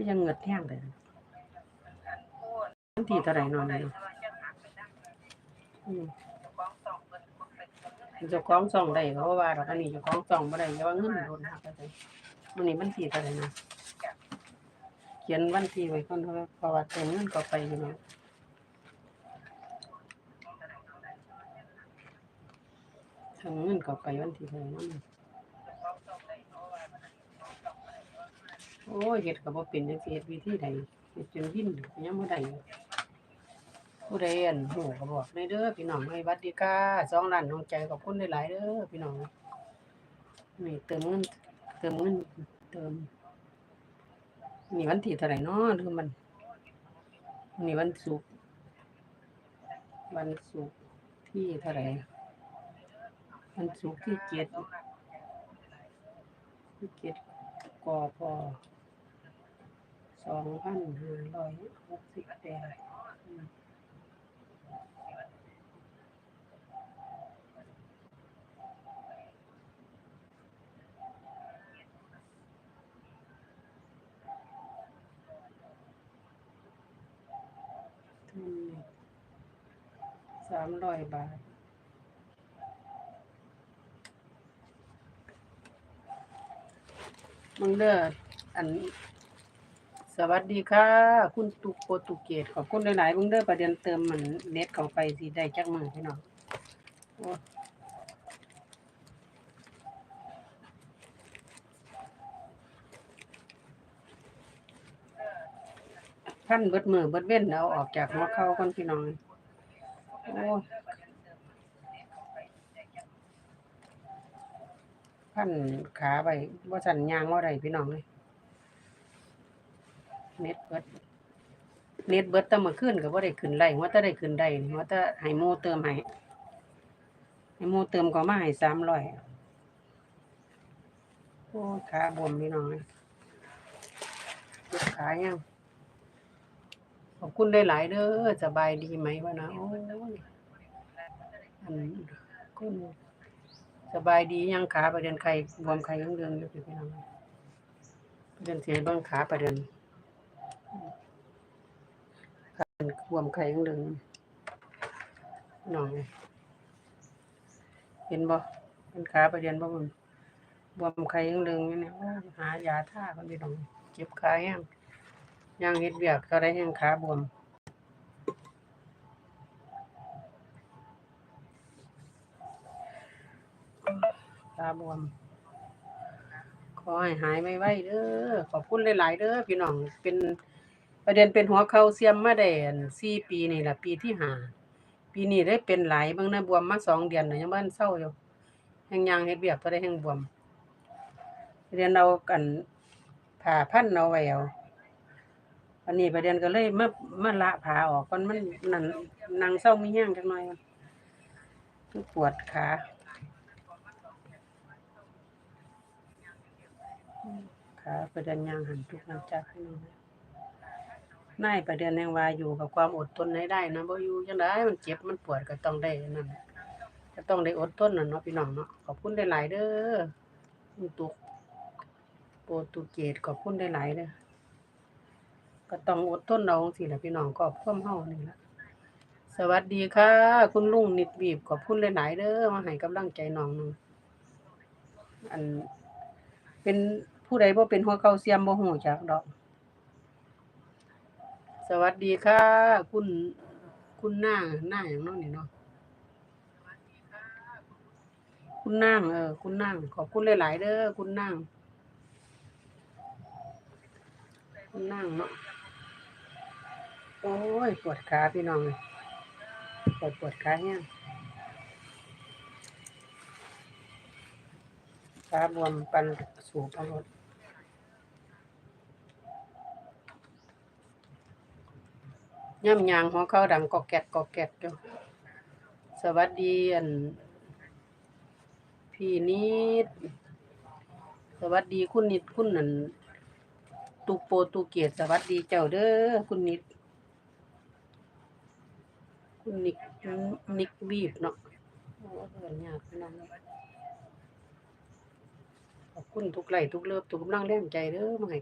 ก็ยังเหงือดแห้งเลยวันที่เท่าไหร่นอนเลยอืมเจ้าของส่องได้เพราะว่าดอกอันนี้เจ้าของส่องบ่ได้อย่าว่าเงินโดนหักไปเลยมันนี้วันที่เท่าไหร่นะเขียนวันที่ไว้ก่อนเพราะว่าเติมเงินก็ไปอยู่เนาะทางเงินก็ไปวันที่เท่าไหร่นั่น อ้ยเฮ็ดก็บ่เป็นจังซี่เฮ็ดวิธีใดเฮ็ดจนวินยังบ่ได้ผู้ใดอันฮู้ก็บอกได้เด้อพี่น้องให้บัดดีค่ะสองล้านดวงใจขอบคุณหลายๆเด้อพี่น้องนี่เติมเงินเติมเงินเติมนี่วันที่เท่าไหร่เนาะลืมมันนี่วันศุกร์วันศุกร์ที่เท่าไหร่วันศุกร์ที่เจ็ดที่เจ็ดกอพอ สองพันห้าร้อยหกสิบแปดอืมอืมสามร้อยบาทมึงเด้ออัน สวัสดีค่ะ คุณตุกโปรตุเกสขอบคุณหลายๆมึงเด้อประเด็นเติมมันเน็ตเข้าไปสิได้จักมือพี่น้องโอ้พันเบิดมือเบิดเว้นเอาออกจากหัวเข่าก่อนพี่น้องโอ้พันขาไปว่าสันยางว่าไรพี่น้องเลย เน็ตเบิดเน็ตเบิดแต่เมื่อคืนก็บ่ได้ขึ้นไล่ว่าแต่ได้ขึ้นได้ว่าแต่ให้โมเติมให้ให้โมเติมก็มาให้300โอ้ยขาบวมพี่น้องเอ้ยเจ็บขายังขอบคุณได้หลายเด้อสบายดีไหมวะนะโอ้ยอันคุณสบายดียังขาประเด็นไข้บวมไข้ยังเดือนอยู่พี่น้องประเด็นเสียเบิ่งขาประเด็น การรวมไข่ยังดึงหน่อยเห็นบ่เป็นขาประเด็นบ่มันบวมไข่ยังดึงอยู่เนี่ยโอ้ยหายาท่าคนพี่น้องเจ็บขาแห้งย่างเฮ็ดเบียกก็ได้แห้งขาบวมขาบวมขอให้หายไม่ไหวเด้อขอบคุณหลาย ๆ เด้อพี่น้องเป็น ประเด็นเป็นหัวเข่าเสียมมาได้อันสี่ปีนี่แหละปีที่หาปีนี้ได้เป็นหลายบิ่งนะบวมมาสองเดือนนะยังบ่ทันเศร้าอยู่แฮงยางเฮ็ดเวียกก็ได้แฮงบวมประเด็นเอากันผ่าพันเอาไว้เอาอันนี้ประเด็นก็เลยเมามาละผ่าออกก่อนมันนั่นนั่งเศร้ามีแห้งจักหน่อยมันปวดขาขาประเด็นยางหันทุกน้ำจักให้น้อง นายประเด็นแห่งว่าอยู่กับความอดทนให้ได้นะบ่อยู่จังไดมันเจ็บมันปวดก็ต้องได้นั่นก็ต้องได้อดทนน่ะเนาะพี่น้องเนาะขอบคุณได้หลายเด้อคุณตุกโปรตุเกสขอบคุณได้หลายเด้อก็ต้องอดทนเอาจังซี่ล่ะพี่น้องก็พร้อมเฮานี่ล่ะสวัสดีค่ะ คุณลุงนิดบีบขอบคุณหลายๆเด้อมาให้กำลังใจน้องนึงอันเป็นผู้ใดบ่เป็นหัวเข่าเสียมบ่ฮู้จักดอก สวัสดีค่ะ คุณคุณนางนางอย่างน้นนี่เนาะคุณนางเออคุณนางขอบคุณหลายๆเด้อคุณนางคุณนางเนาะโอ้ยปวดขาพี่น้องเลยปวดปวดขาเนี่ยขาบวมปันสูงปันรถ ย่ำยางหัวเขาดังกอกแกกกอกแกกอยู่สวัสดีอันพี่นิด สวัสดีคุณนิดคุณนั่นตุโปตุเกสสวัสดีเจ้าเด้อคุณนิด คุณนิกนิกบีบเนาะโอ้เอินยากพี่น้องขอบคุณทุกไลทุกเลิฟทุกกำลังแรงใจเด้อมาให้